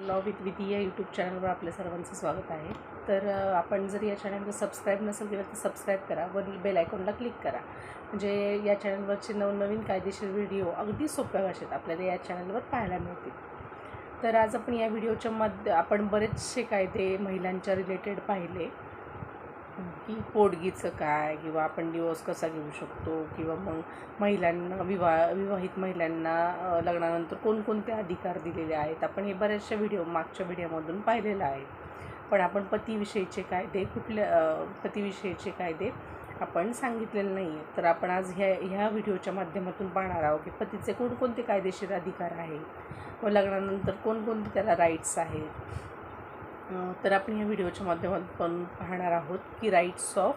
Law with विधी या YouTube चॅनलवर आपल्या सर्वांचं स्वागत आहे. तर आपण जर या चॅनलवर सबस्क्राईब नसेल केलं तर सबस्क्राईब करा. व बेल आयकॉनला क्लिक करा. म्हणजे या चॅनलवरचे नवनवीन कायदेशीर व्हिडिओ अगदी सोप्या भाषेत आपल्याला या चॅनलवर पाहायला मिळतील. तर आज आपण या व्हिडिओच्या मध आपण बरेचसे कायदे महिलांच्या रिलेटेड पाहिले. की पोटगीचं काय किंवा आपण डिवोर्स कसा घेऊ शकतो किंवा मग महिलांना विवाह विवाहित महिलांना लग्नानंतर कोणकोणते अधिकार दिलेले आहेत? आपण हे बऱ्याचशा व्हिडिओ मागच्या व्हिडिओमधून पाहिलेलं आहे. पण आपण पतीविषयीचे कायदे कुठल्या पतीविषयीचे कायदे आपण सांगितलेले नाही आहे तर आपण आज ह्या ह्या व्हिडिओच्या माध्यमातून पाहणार आहोत की पतीचे कोणकोणते कायदेशीर अधिकार आहेत? व लग्नानंतर कोणकोणते त्याला राईट्स आहेत? तर आपण या व्हिडिओच्या माध्यमातून पाहणार आहोत की राईट्स ऑफ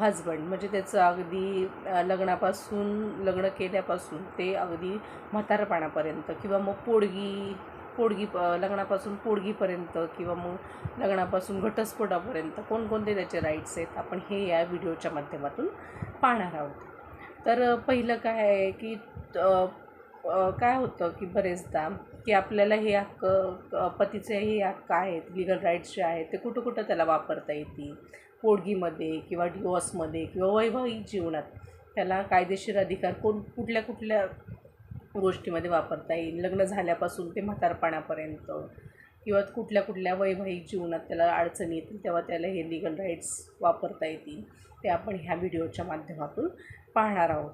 हजबंड म्हणजे त्याचं अगदी लग्नापासून लग्न केल्यापासून ते अगदी म्हातारपणापर्यंत किंवा मग पोडगी पोडगी प- लग्नापासून पोडगीपर्यंत किंवा मग लग्नापासून घटस्फोटापर्यंत कोणकोणते त्याचे राईट्स आहेत आपण हे या व्हिडिओच्या माध्यमातून पाहणार आहोत. तर पहिलं काय आहे की काय होतं की बरेचदा की आपल्याला हे हक्क पतीचे हे हक्क आहेत लिगल राईट्स जे आहेत ते कुठं कुठं त्याला वापरता येतील? पोडगीमध्ये किंवा डिवॉर्समध्ये किंवा वैवाहिक जीवनात त्याला कायदेशीर अधिकार कोण कुठल्या कुठल्या गोष्टीमध्ये वापरता येईल? लग्न झाल्यापासून ते म्हातारपणापर्यंत किंवा कुठल्या कुठल्या वैवाहिक जीवनात त्याला अडचणी येतील तेव्हा त्याला हे लिगल राईट्स वापरता येतील ते आपण ह्या व्हिडिओच्या माध्यमातून पाहणार आहोत.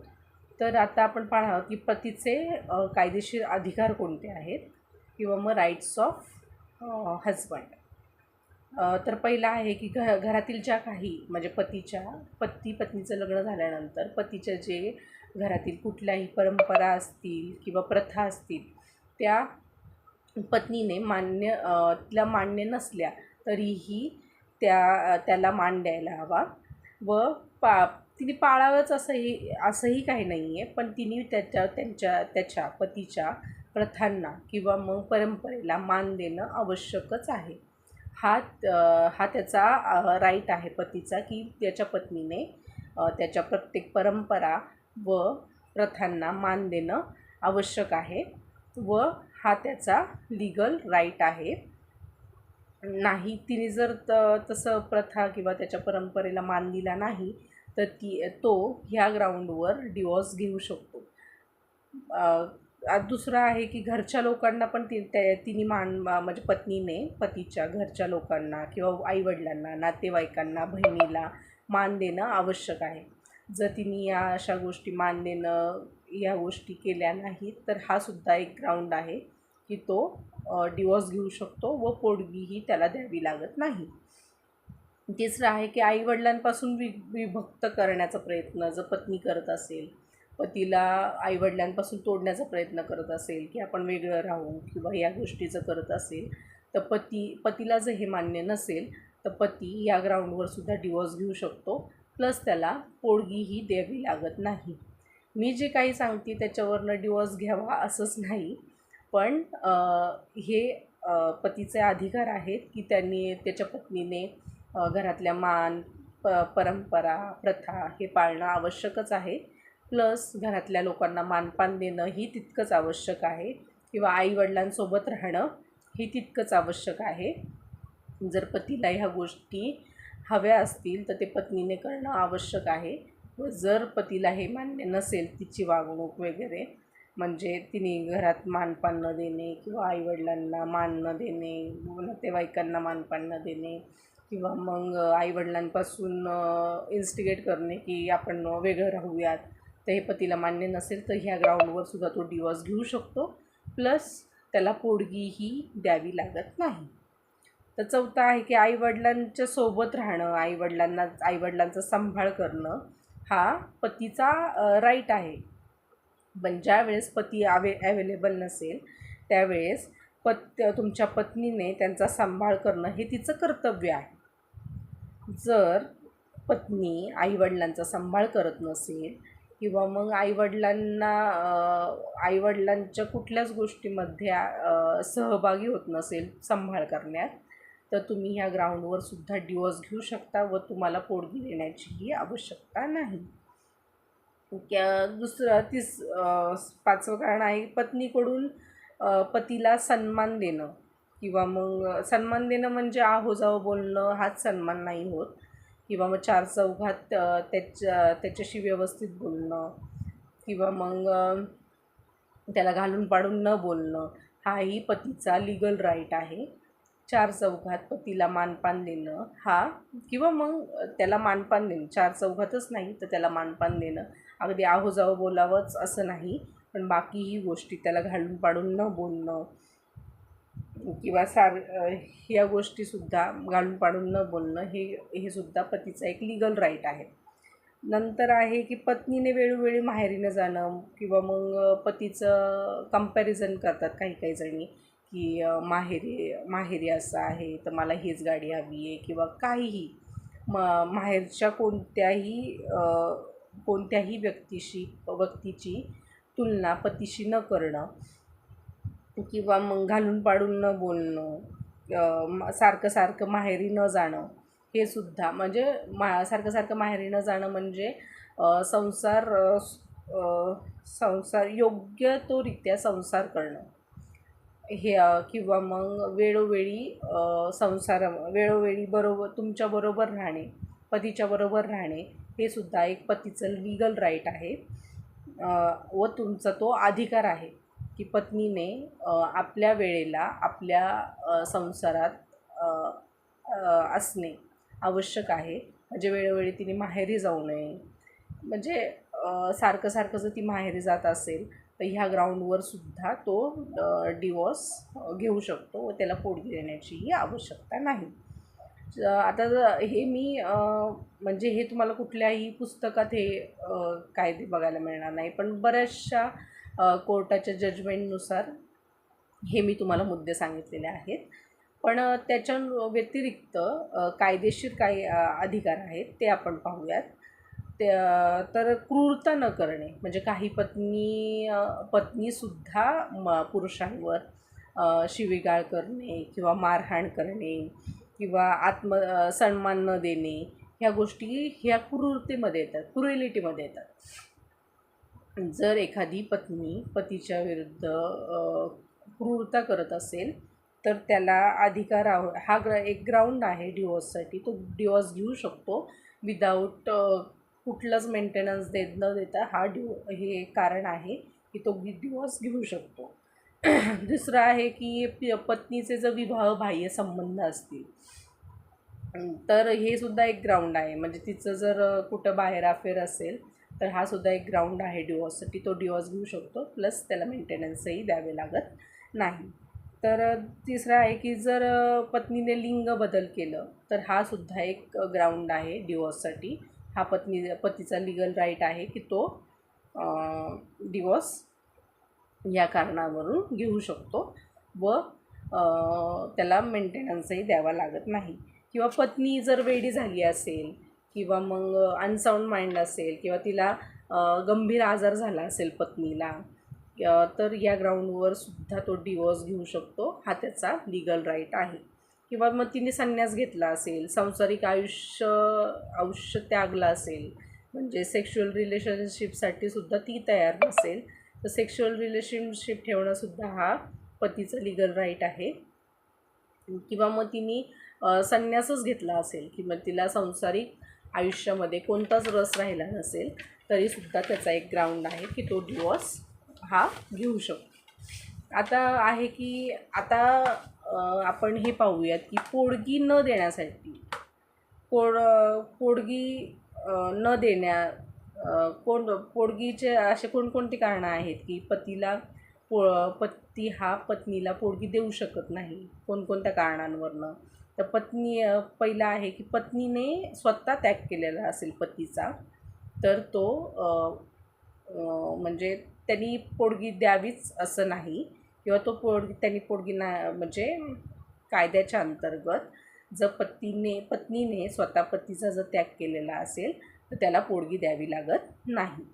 तर आता आपण पाहणार आहोत की पतीचे कायदेशीर अधिकार कोणते आहेत किंवा मग राईट्स ऑफ हजबंड तर पहिला आहे की घ घरातील ज्या काही म्हणजे पतीच्या पती पत्नीचं लग्न झाल्यानंतर पतीच्या जे घरातील कुठल्याही परंपरा असतील किंवा प्रथा असतील त्या पत्नीने मान्य तिला मान्य नसल्या तरीही त्या त्याला मान द्यायला हवा व पा तिने पाळावंच असंही असंही काही नाही आहे पण तिने त्याच्या त्यांच्या त्याच्या पतीच्या प्रथांना किंवा मग परंपरेला मान देणं आवश्यकच आहे. हा हा त्याचा राईट आहे पतीचा की त्याच्या पत्नीने त्याच्या प्रत्येक परंपरा व प्रथांना मान देणं आवश्यक आहे व हा त्याचा लिगल राईट आहे. नाही तिने जर त तसं प्रथा किंवा त्याच्या परंपरेला मान दिला नाही तर ती तो ह्या ग्राउंडवर डिवॉर्स घेऊ शकतो. दुसरं आहे की घरच्या लोकांना पण ती त्या तिने मान म्हणजे पत्नीने पतीच्या घरच्या लोकांना किंवा आईवडिलांना नातेवाईकांना बहिणीला मान देणं आवश्यक आहे. जर तिने या अशा गोष्टी मान देणं या गोष्टी केल्या नाहीत तर हा सुद्धा एक ग्राउंड आहे की तो डिवॉर्स घेऊ शकतो व पोडगीही त्याला द्यावी लागत नाही. तिसरं आहे की आईवडिलांपासून वि विभक्त करण्याचा प्रयत्न जर पत्नी करत असेल पतीला आईवडिलांपासून तोडण्याचा प्रयत्न करत असेल की आपण वेगळं राहू किंवा या गोष्टीचं करत असेल तर पती पतीला जर हे मान्य नसेल तर पती या ग्राउंडवर सुद्धा डिवॉर्स घेऊ शकतो. प्लस त्याला पोळगीही द्यावी लागत नाही. मी जे काही सांगते त्याच्यावरनं डिवॉर्स घ्यावा असंच नाही. पण हे पतीचे अधिकार आहेत की त्यांनी त्याच्या पत्नीने घरातल्या मान प परंपरा प्रथा हे पाळणं आवश्यकच आहे. प्लस घरातल्या लोकांना मानपान देणं ही तितकंच आवश्यक आहे किंवा आईवडिलांसोबत राहणं ही तितकंच आवश्यक आहे. जर पतीला ह्या गोष्टी हव्या असतील तर ते पत्नीने करणं आवश्यक आहे. व जर पतीला हे मान्य नसेल तिची वागणूक वगैरे म्हणजे तिने घरात मानपान न देणे किंवा आईवडिलांना मान न देणे नातेवाईकांना मानपान न देणे किंवा मग आईवडिलांपासून इन्स्टिगेट करणे की आपण वेगळं राहूयात. तर हे पतीला मान्य नसेल तर ह्या ग्राउंडवर सुद्धा तो डिवॉर्स घेऊ शकतो. प्लस त्याला पोडगीही द्यावी लागत नाही. तर चौथा आहे की आईवडिलांच्या सोबत राहणं. आईवडिलांना आईवडिलांचा सांभाळ करणं हा पतीचा राईट आहे. पण ज्या वेळेस पती अवे ॲवेलेबल नसेल त्यावेळेस पत तुमच्या पत्नीने त्यांचा सांभाळ करणं हे तिचं कर्तव्य आहे. जर पत्नी आईवडिलांचा सांभाळ करत नसेल किंवा मग आईवडिलांना आईवडिलांच्या कुठल्याच गोष्टीमध्ये सहभागी होत नसेल सांभाळ करण्यात तर तुम्ही ह्या ग्राउंडवर सुद्धा डिवोर्स घेऊ शकता व तुम्हाला पोडगी देण्याचीही आवश्यकता नाही. दुसरं तीस पाचवं कारण आहे पत्नीकडून पतीला सन्मान देणं. किंवा मग सन्मान देणं म्हणजे आहो जाओ बोलणं हाच सन्मान नाही होत. किंवा मग चार चौघात त्याच्या त्याच्याशी व्यवस्थित बोलणं किंवा मग त्याला घालून पाडून न बोलणं हाही पतीचा लिगल राईट आहे. चार चौघात पतीला मानपान देणं हा. किंवा मग त्याला मानपान देणं चार चौघातच नाही तर त्याला मानपान देणं. अगदी आहो जाओ बोलावंच असं नाही. पण बाकीही गोष्टी त्याला घालून पाडून न बोलणं किंवा सार ह्या गोष्टीसुद्धा घालून पाडून न बोलणं हे हे सुद्धा पतीचं एक लिगल राईट आहे. नंतर आहे की पत्नीने वेळोवेळी माहेरीनं जाणं किंवा मग पतीचं कंपॅरिझन करतात काही काही जणी की माहेरी माहेरी असं आहे तर मला हीच गाडी हवी आहे किंवा काहीही. म माहेरच्या कोणत्याही कोणत्याही व्यक्तीशी व्यक्तीची तुलना पतीशी न करणं किंवा मग घालून पाडून न बोलणं सारखं सारखं माहेरी न जाणं हे सुद्धा. म्हणजे मा सारखं सारखं माहेरी न जाणं म्हणजे संसार संसार योग्य तो रित्या संसार करणं. हे किंवा मग वेळोवेळी संसार वेळोवेळी बरोबर तुमच्याबरोबर राहणे पतीच्या बरोबर राहणे हे सुद्धा एक पतीचं लिगल राईट आहे. व तुमचा तो अधिकार आहे. की पत्नीने आपल्या वेळेला आपल्या संसारात असणे आवश्यक आहे. म्हणजे वेळोवेळी तिने माहेरी जाऊ नये. म्हणजे सारखं सारखं जर ती माहेरी जात असेल तर ह्या ग्राउंडवर सुद्धा तो डिवॉर्स घेऊ शकतो व त्याला पोटगी देण्याचीही आवश्यकता नाही. आता हे मी म्हणजे हे तुम्हाला कुठल्याही पुस्तकात हे कायदे बघायला मिळणार नाही. पण बऱ्याचशा कोर्टाच्या जजमेंटनुसार हे मी तुम्हाला मुद्दे सांगितलेले आहेत. पण त्याच्या व्यतिरिक्त कायदेशीर काही अधिकार आहेत ते आपण पाहूयात. त्या तर क्रूरता न करणे म्हणजे काही पत्नी पत्नीसुद्धा म पुरुषांवर शिवीगाळ करणे किंवा मारहाण करणे किंवा आत्म सन्मान न देणे ह्या गोष्टी ह्या क्रूरतेमध्ये येतात क्रुएलिटीमध्ये येतात. जर एखादी पत्नी पतीच्या विरुद्ध क्रूरता करत असेल तर त्याला अधिकार आव हा ग्र एक ग्राउंड आहे डिवॉर्ससाठी तो डिवॉर्स घेऊ शकतो. विदाऊट कुठलंच मेंटेनन्स देत न देता हा डिवो हे कारण आहे की तो डिवॉर्स घेऊ शकतो. दुसरं आहे की पत्नीचे जर विवाह बाह्य संबंध असतील तर हे सुद्धा एक ग्राउंड आहे. म्हणजे तिचं जर कुठं बाहेर अफेअर असेल तर हा सुद्धा एक ग्राउंड आहे डिवॉर्ससाठी तो डिवॉर्स घेऊ शकतो प्लस त्याला मेंटेनन्सही द्यावे लागत नाही. तर तिसरा आहे की जर पत्नीने लिंग बदल केलं तर हा सुद्धा एक ग्राउंड आहे डिवॉर्ससाठी हा पत्नी पतीचा लिगल राईट आहे की तो डिवॉर्स या कारणावरून घेऊ शकतो व त्याला मेंटेनन्सही द्यावा लागत नाही. किंवा पत्नी जर वेडी झाली असेल किंवा मग अनसाऊंड माइंड असेल किंवा तिला गंभीर आजार झाला असेल पत्नीला तर या ग्राउंडवर सुद्धा तो डिवोर्स घेऊ शकतो. हा त्याचा लिगल राईट आहे. किंवा मग तिने संन्यास घेतला असेल सांसारिक आयुष्य आयुष्य त्यागला असेल म्हणजे सेक्शुअल रिलेशनशिपसाठी सुद्धा ती तयार नसेल तर सेक्शुअल रिलेशनशिप ठेवणंसुद्धा हा पतीचा लिगल राईट आहे. किंवा मग तिने संन्यासच घेतला असेल किंवा तिला संसारिक आयुष्यामध्ये कोणताच रस राहिला नसेल तरीसुद्धा त्याचा एक ग्राउंड आहे की तो डिवॉर्स हा घेऊ शकतो. आता आहे की आता आपण हे पाहूयात की पोडगी न देण्यासाठी पोड पोडगी न देण्या कोण पोडगीचे असे कोणकोणती कारणं आहेत की पतीला पो पती हा पत्नीला पोडगी देऊ शकत नाही? कोणकोणत्या कारणांवरनं? तर पत्नी पहिला आहे की पत्नीने स्वतः त्याग केलेला असेल पतीचा तर तो म्हणजे त्यांनी पोडगी द्यावीच असं नाही. किंवा तो पोडगी त्यांनी पोडगी ना म्हणजे कायद्याच्या अंतर्गत जर पतीने पत्नीने स्वतः पतीचा जर त्याग केलेला असेल तर त्याला पोडगी द्यावी लागत नाही.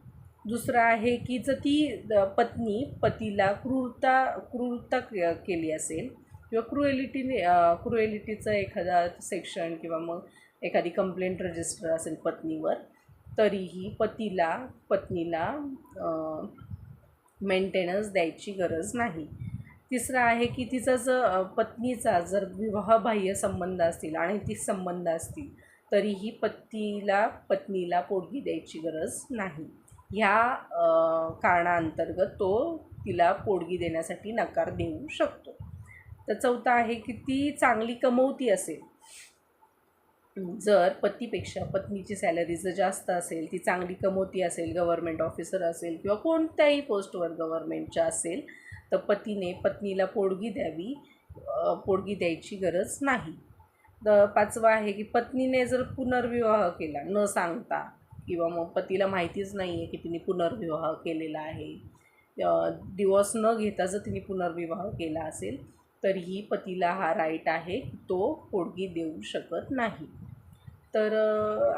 दुसरं आहे की जर ती पत्नी पतीला क्रूरता क्रूरता केली असेल किंवा क्रुएलिटीने क्रुएलिटीचं एखादा सेक्शन किंवा मग एखादी कंप्लेंट रजिस्टर असेल पत्नीवर तरीही पतीला पत्नीला मेंटेनन्स द्यायची गरज नाही. तिसरं आहे की तिचा जर पत्नीचा जर विवाहबाह्य संबंध असतील आणि ती संबंध असतील तरीही पतीला पत्नीला पोटगी द्यायची गरज नाही. ह्या कारणाअंतर्गत तो तिला पोटगी देण्यासाठी नकार देऊ शकतो. तर चौथा आहे की ती चांगली कमवती असेल. जर पतीपेक्षा पत्नीची सॅलरी जर जास्त असेल ती चांगली कमवती असेल गव्हर्मेंट ऑफिसर असेल किंवा कोणत्याही पोस्टवर गव्हर्मेंटच्या असेल तर पतीने पत्नीला पोडगी द्यावी पोडगी द्यायची गरज नाही. तर पाचवा आहे की पत्नीने जर पुनर्विवाह केला न सांगता किंवा मग पतीला माहितीच नाही आहे की तिने पुनर्विवाह केलेला आहे. डिवॉर्स न घेता जर तिने पुनर्विवाह केला असेल तरीही पतीला हा राईट आहे तो पोडगी देऊ शकत नाही. तर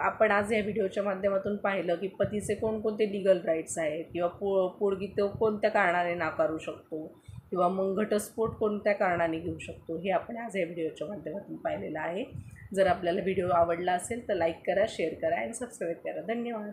आपण आज या व्हिडिओच्या माध्यमातून पाहिलं की पतीचे कोणकोणते लिगल राईट्स आहेत किंवा पो पोडगी तो कोणत्या कारणाने नाकारू शकतो किंवा मग घटस्फोट कोणत्या कारणाने घेऊ शकतो हे आपण आज या व्हिडिओच्या माध्यमातून पाहिलेलं आहे. जर आपल्याला व्हिडिओ आवडला असेल तर लाईक करा शेअर करा आणि सबस्क्राईब करा. धन्यवाद.